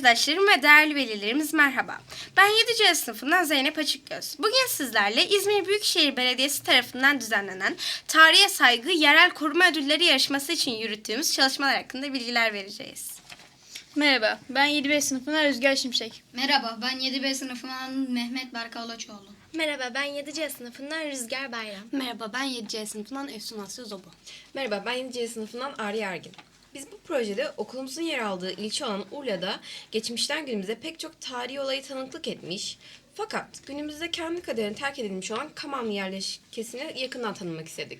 arkadaşlarım ve değerli velilerimiz merhaba. Ben 7C sınıfından Zeynep Açıkgöz. Bugün sizlerle İzmir Büyükşehir Belediyesi tarafından düzenlenen Tarihe Saygı Yerel Koruma Ödülleri yarışması için yürüttüğümüz çalışmalar hakkında bilgiler vereceğiz. Merhaba, ben 7B sınıfından Rüzgar Şimşek. Merhaba, ben 7B sınıfından Mehmet Berk Alaçoğlu. Merhaba ben 7C sınıfından Rüzgar Bayram. Merhaba ben 7C sınıfından Efsun Asya Zobu. Merhaba ben 7C sınıfından Arya Ergin. Biz bu projede okulumuzun yer aldığı ilçe olan Urla'da geçmişten günümüze pek çok tarihi olayı tanıklık etmiş. Fakat günümüzde kendi kaderine terk edilmiş olan Kamanlı yerleşkesini yakından tanımak istedik.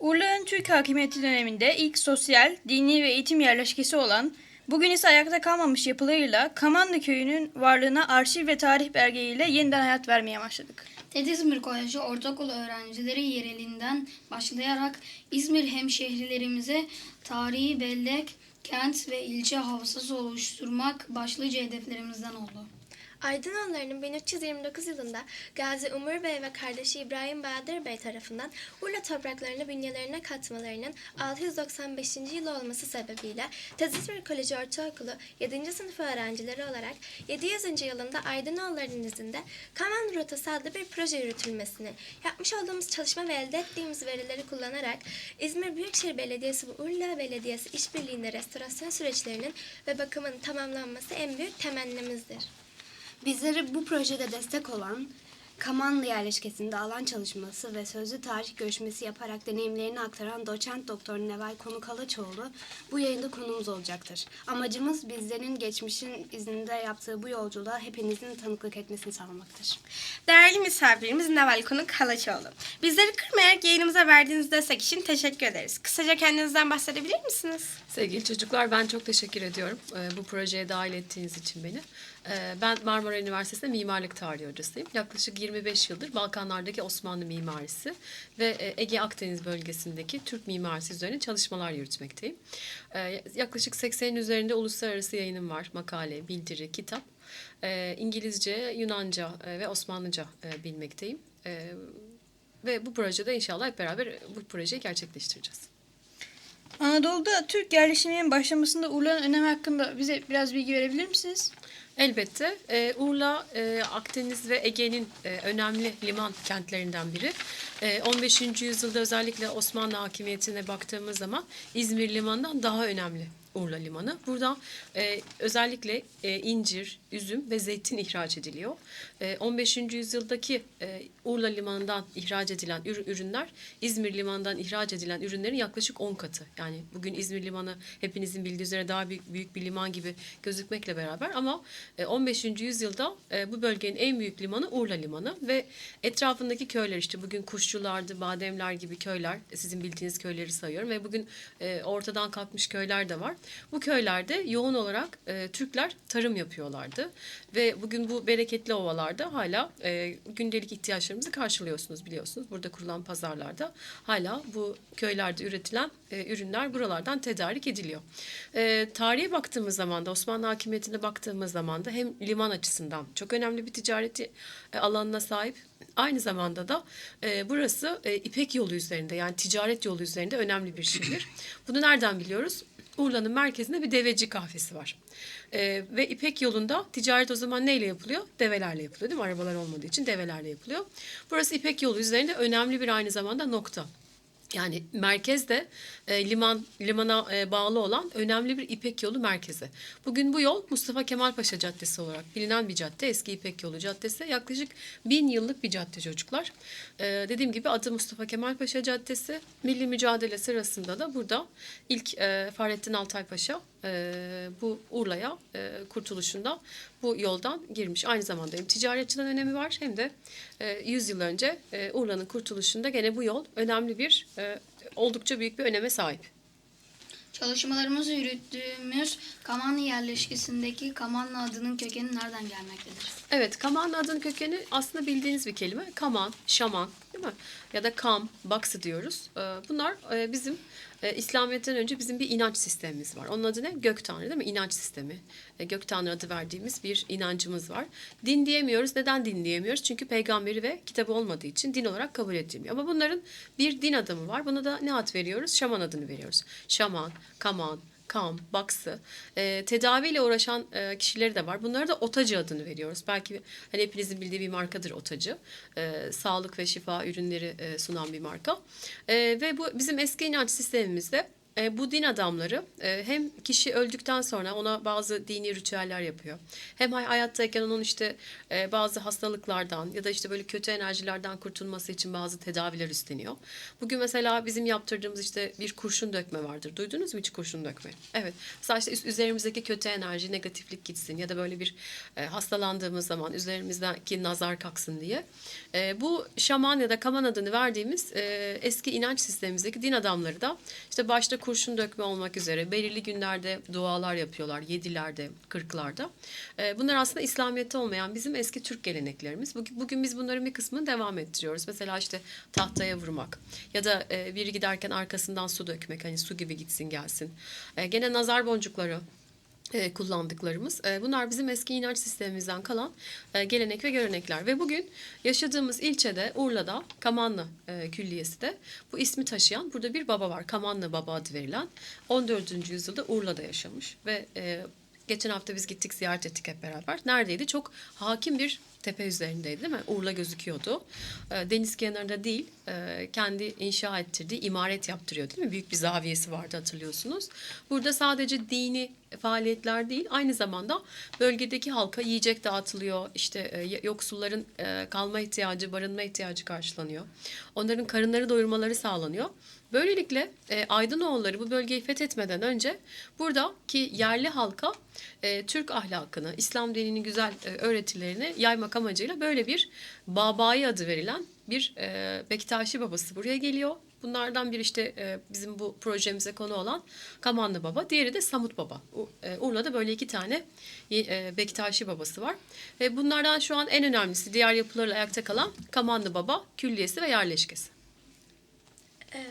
Urla'nın Türk hakimiyeti döneminde ilk sosyal, dini ve eğitim yerleşkesi olan, bugün ise ayakta kalmamış yapılarıyla Kamanlı köyünün varlığına arşiv ve tarih belgeleriyle yeniden hayat vermeye başladık. TED İzmir Koleji ortaokul öğrencileri yerelinden başlayarak İzmir hemşehrilerimize tarihi bellek, kent ve ilçe havzası oluşturmak başlıca hedeflerimizden oldu. Aydınoğullarının 1329 yılında Gazi Umur Bey ve kardeşi İbrahim Bahadır Bey tarafından Urla topraklarını bünyelerine katmalarının 695. yıl olması sebebiyle Tezizmir Koleji Ortaokulu 7. sınıf öğrencileri olarak 700. yılında Aydınoğullarının izinde Kaman Rotası adlı bir proje yürütülmesini yapmış olduğumuz çalışma ve elde ettiğimiz verileri kullanarak İzmir Büyükşehir Belediyesi ve Urla Belediyesi işbirliğinde restorasyon süreçlerinin ve bakımının tamamlanması en büyük temennimizdir. Bizlere bu projede destek olan Kamanlı yerleşkesinde alan çalışması ve sözlü tarih görüşmesi yaparak deneyimlerini aktaran doçent doktor Neval Konuk Alaçoğlu bu yayında konuğumuz olacaktır. Amacımız bizlerin geçmişin izinde yaptığı bu yolculuğa hepinizin tanıklık etmesini sağlamaktır. Değerli misafirimiz Neval Konuk Halaçoğlu. Bizleri kırmayarak yayınımıza verdiğiniz destek için teşekkür ederiz. Kısaca kendinizden bahsedebilir misiniz? Sevgili çocuklar ben çok teşekkür ediyorum bu projeye dahil ettiğiniz için beni. E, ben Marmara Üniversitesi'nde mimarlık tarihi hocasıyım. Yaklaşık 25 yıldır Balkanlardaki Osmanlı mimarisi ve e, Ege Akdeniz bölgesindeki Türk mimarisi üzerine çalışmalar yürütmekteyim. E, yaklaşık 80'in üzerinde uluslararası yayınım var. Makale, bildiri, kitap. E, İngilizce, Yunanca e, ve Osmanlıca e, bilmekteyim. Ve bu projede inşallah hep beraber bu projeyi gerçekleştireceğiz. Anadolu'da Türk yerleşiminin başlamasında Urla'nın önemi hakkında bize biraz bilgi verebilir misiniz? Elbette. Ee, Urla, e, Akdeniz ve Ege'nin e, önemli liman kentlerinden biri. E, 15. yüzyılda özellikle Osmanlı hakimiyetine baktığımız zaman İzmir limanından daha önemli Urla limanı. Buradan e, özellikle e, incir, üzüm ve zeytin ihraç ediliyor. E, 15. yüzyıldaki e, Urla limanından ihraç edilen ür- ürünler İzmir limanından ihraç edilen ürünlerin yaklaşık 10 katı. Yani bugün İzmir limanı hepinizin bildiği üzere daha büyük, büyük bir liman gibi gözükmekle beraber ama e, 15. yüzyılda e, bu bölgenin en büyük limanı Urla limanı ve etrafındaki köyler işte bugün Kuşçulardı, Bademler gibi köyler sizin bildiğiniz köyleri sayıyorum ve bugün e, ortadan kalkmış köyler de var. Bu köylerde yoğun olarak e, Türkler tarım yapıyorlardı ve bugün bu bereketli ovalarda hala e, gündelik ihtiyaçlarımızı karşılıyorsunuz biliyorsunuz. Burada kurulan pazarlarda hala bu köylerde üretilen e, ürünler buralardan tedarik ediliyor. E, tarihe baktığımız zaman da Osmanlı hakimiyetine baktığımız zaman da hem liman açısından çok önemli bir ticareti e, alanına sahip Aynı zamanda da e, burası e, İpek yolu üzerinde yani ticaret yolu üzerinde önemli bir şehir. Bunu nereden biliyoruz? Urla'nın merkezinde bir deveci kahvesi var. E, ve İpek yolunda ticaret o zaman neyle yapılıyor? Develerle yapılıyor değil mi? Arabalar olmadığı için develerle yapılıyor. Burası İpek yolu üzerinde önemli bir aynı zamanda nokta. Yani merkezde e, liman limana e, bağlı olan önemli bir İpek yolu merkezi. Bugün bu yol Mustafa Kemal Paşa Caddesi olarak bilinen bir cadde. Eski İpek Yolu Caddesi. Yaklaşık bin yıllık bir cadde çocuklar. E, dediğim gibi adı Mustafa Kemal Paşa Caddesi. Milli mücadele sırasında da burada ilk e, Fahrettin Altay Paşa e, bu Urla'ya e, kurtuluşunda bu yoldan girmiş. Aynı zamanda hem ticaretçiden önemi var hem de e, 100 yıl önce e, Urla'nın kurtuluşunda gene bu yol önemli bir e, oldukça büyük bir öneme sahip. Çalışmalarımızı yürüttüğümüz Kamanlı yerleşkesindeki Kamanlı adının kökeni nereden gelmektedir? Evet, kamanın adının kökeni aslında bildiğiniz bir kelime. Kaman, şaman değil mi? Ya da kam, baksı diyoruz. Ee, Bunlar e, bizim e, İslamiyet'ten önce bizim bir inanç sistemimiz var. Onun adı ne? Gök Tanrı değil mi? İnanç sistemi. E, Gök Tanrı adı verdiğimiz bir inancımız var. Din diyemiyoruz. Neden din diyemiyoruz? Çünkü peygamberi ve kitabı olmadığı için din olarak kabul edilmiyor. Ama bunların bir din adamı var. Buna da ne ad veriyoruz? Şaman adını veriyoruz. Şaman, kaman, kam, baksı, e, tedaviyle uğraşan e, kişileri de var. Bunlara da otacı adını veriyoruz. Belki hani hepinizin bildiği bir markadır otacı. E, sağlık ve şifa ürünleri e, sunan bir marka. E, ve bu bizim eski inanç sistemimizde e, bu din adamları e, hem kişi öldükten sonra ona bazı dini ritüeller yapıyor. Hem hay- hayattayken onun işte e, bazı hastalıklardan ya da işte böyle kötü enerjilerden kurtulması için bazı tedaviler üstleniyor. Bugün mesela bizim yaptırdığımız işte bir kurşun dökme vardır. Duydunuz mu hiç kurşun dökme? Evet. Mesela işte üzerimizdeki kötü enerji, negatiflik gitsin ya da böyle bir e, hastalandığımız zaman üzerimizdeki nazar kalksın diye. E, bu şaman ya da kaman adını verdiğimiz e, eski inanç sistemimizdeki din adamları da işte başta kurşun dökme olmak üzere belirli günlerde dualar yapıyorlar. Yedilerde, kırklarda. E, bunlar aslında İslamiyet'te olmayan bizim eski Türk geleneklerimiz. Bugün, bugün biz bunların bir kısmını devam ettiriyoruz. Mesela işte tahtaya vurmak ya da e, biri giderken arkasından su dökmek. Hani su gibi gitsin gelsin. E, gene nazar boncukları e, kullandıklarımız. E, bunlar bizim eski inanç sistemimizden kalan e, gelenek ve görenekler. Ve bugün yaşadığımız ilçede Urla'da Kamanlı e, Külliyesi de bu ismi taşıyan burada bir baba var. Kamanlı Baba adı verilen 14. yüzyılda Urla'da yaşamış ve e, Geçen hafta biz gittik ziyaret ettik hep beraber. Neredeydi? Çok hakim bir tepe üzerindeydi değil mi? Urla gözüküyordu. E, deniz kenarında değil, e, kendi inşa ettirdiği imaret yaptırıyor değil mi? Büyük bir zaviyesi vardı hatırlıyorsunuz. Burada sadece dini faaliyetler değil, aynı zamanda bölgedeki halka yiyecek dağıtılıyor. İşte e, yoksulların e, kalma ihtiyacı, barınma ihtiyacı karşılanıyor. Onların karınları doyurmaları sağlanıyor. Böylelikle e, Aydınoğulları bu bölgeyi fethetmeden önce buradaki yerli halka e, Türk ahlakını, İslam dininin güzel e, öğretilerini yaymak amacıyla böyle bir Babai adı verilen bir e, Bektaşi babası buraya geliyor. Bunlardan biri işte e, bizim bu projemize konu olan Kamanlı Baba, diğeri de Samut Baba. E, Urla'da böyle iki tane e, Bektaşi babası var. Ve bunlardan şu an en önemlisi diğer yapılarla ayakta kalan Kamanlı Baba külliyesi ve yerleşkesi. Ee,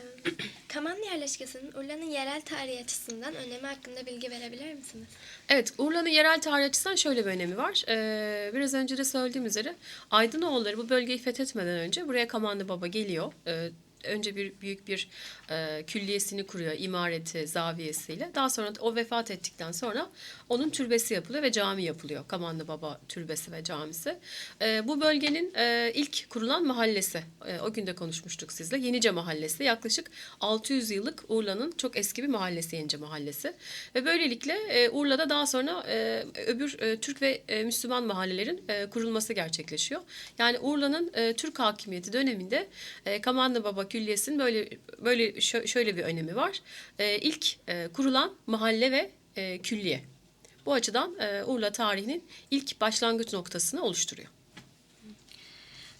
Kamanlı yerleşkesinin Urla'nın yerel tarihi açısından önemi hakkında bilgi verebilir misiniz? Evet, Urla'nın yerel tarih açısından şöyle bir önemi var. Ee, biraz önce de söylediğim üzere Aydınoğulları bu bölgeyi fethetmeden önce buraya Kamanlı Baba geliyor. Ee, önce bir büyük bir e, külliyesini kuruyor, imareti, zaviyesiyle. Daha sonra o vefat ettikten sonra onun türbesi yapılıyor ve cami yapılıyor. Kamanlı Baba Türbesi ve camisi. Ee, bu bölgenin e, ilk kurulan mahallesi. E, o gün de konuşmuştuk sizle. Yenice Mahallesi. Yaklaşık 600 yıllık Urla'nın çok eski bir mahallesi Yenice Mahallesi. Ve böylelikle e, Urla'da daha sonra e, öbür e, Türk ve e, Müslüman mahallelerin e, kurulması gerçekleşiyor. Yani Urla'nın e, Türk hakimiyeti döneminde e, Kamanlı Baba Külliyesi'nin böyle böyle şö- şöyle bir önemi var. E, ilk e, kurulan mahalle ve e, külliye. Bu açıdan e, Urla tarihinin ilk başlangıç noktasını oluşturuyor.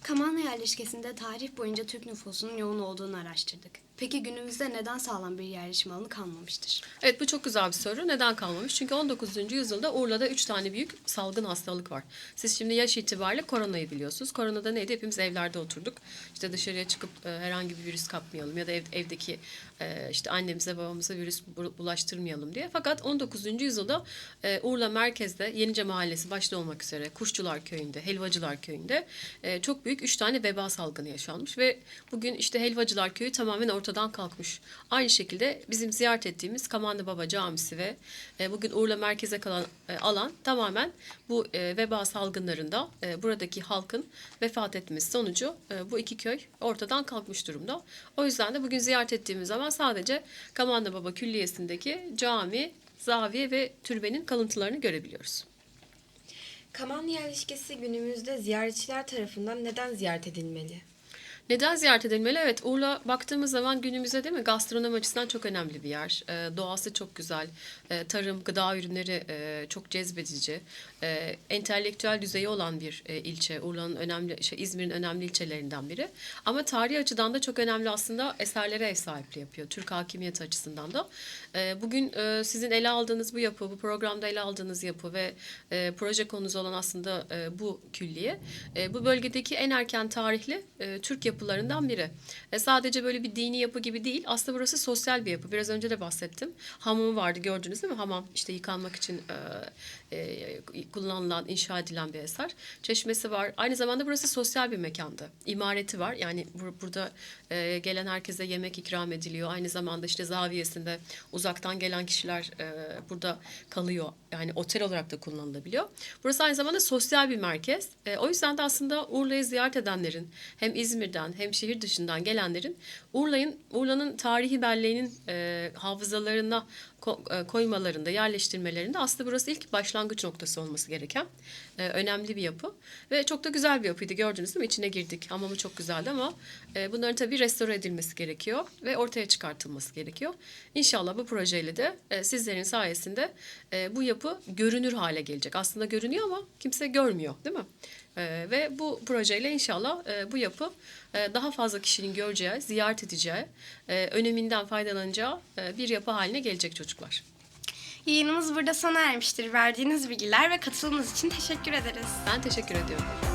Kamanlı yerleşkesinde tarih boyunca Türk nüfusunun yoğun olduğunu araştırdık. Peki günümüzde neden sağlam bir yerleşim alanı kalmamıştır? Evet bu çok güzel bir soru. Neden kalmamış? Çünkü 19. yüzyılda Urla'da 3 tane büyük salgın hastalık var. Siz şimdi yaş itibariyle koronayı biliyorsunuz. Koronada neydi? Hepimiz evlerde oturduk. İşte dışarıya çıkıp e, herhangi bir virüs kapmayalım ya da ev, evdeki e, işte annemize babamıza virüs bu- bulaştırmayalım diye. Fakat 19. yüzyılda e, Urla merkezde Yenice Mahallesi başta olmak üzere Kuşçular Köyü'nde, Helvacılar Köyü'nde e, çok büyük 3 tane veba salgını yaşanmış ve bugün işte Helvacılar Köyü tamamen ortadan kalkmış. Aynı şekilde bizim ziyaret ettiğimiz Kamanlı Baba Camisi ve e, bugün Urla merkeze kalan e, alan tamamen bu e, veba salgınlarında buradaki halkın vefat etmesi sonucu bu iki köy ortadan kalkmış durumda. O yüzden de bugün ziyaret ettiğimiz zaman sadece Kamanlı Baba Külliyesi'ndeki cami, zaviye ve türbenin kalıntılarını görebiliyoruz. Kamanlı yerleşkesi günümüzde ziyaretçiler tarafından neden ziyaret edilmeli? Neden ziyaret edilmeli? Evet, Urla baktığımız zaman günümüzde değil mi gastronomi açısından çok önemli bir yer. Ee, doğası çok güzel, Ee, tarım, gıda ürünleri e, çok cezbedici, Ee, entelektüel düzeyi olan bir e, ilçe. Urla'nın önemli, şey, İzmir'in önemli ilçelerinden biri. Ama tarihi açıdan da çok önemli aslında eserlere ev sahipliği yapıyor. Türk hakimiyeti açısından da. Ee, bugün e, sizin ele aldığınız bu yapı, bu programda ele aldığınız yapı ve e, proje konunuz olan aslında e, bu külliye, e, bu bölgedeki en erken tarihli e, Türk yapılarından biri. E, sadece böyle bir dini yapı gibi değil. Aslında burası sosyal bir yapı. Biraz önce de bahsettim. Hamamı vardı gördünüz değil mi? Hamam işte yıkanmak için e, e, kullanılan, inşa edilen bir eser. Çeşmesi var. Aynı zamanda burası sosyal bir mekandı. İmareti var. Yani bur- burada e, gelen herkese yemek ikram ediliyor. Aynı zamanda işte zaviyesinde uzaktan gelen kişiler e, burada kalıyor. Yani otel olarak da kullanılabiliyor. Burası aynı zamanda sosyal bir merkez. E, o yüzden de aslında Urla'yı ziyaret edenlerin hem İzmir'den hem şehir dışından gelenlerin Urla'nın Urla'nın tarihi belleğinin e, hafızalarına koymalarında, yerleştirmelerinde aslında burası ilk başlangıç noktası olması gereken e, önemli bir yapı. Ve çok da güzel bir yapıydı gördünüz mi? İçine girdik. Hamamı çok güzeldi ama e, bunların tabii restore edilmesi gerekiyor ve ortaya çıkartılması gerekiyor. İnşallah bu projeyle de e, sizlerin sayesinde e, bu yapı görünür hale gelecek. Aslında görünüyor ama kimse görmüyor değil mi? E, ve bu projeyle inşallah e, bu yapı e, daha fazla kişinin göreceği, ziyaret edeceği, e, öneminden faydalanacağı e, bir yapı haline gelecek çocuklar. Yayınımız burada sona ermiştir. Verdiğiniz bilgiler ve katılımınız için teşekkür ederiz. Ben teşekkür ediyorum.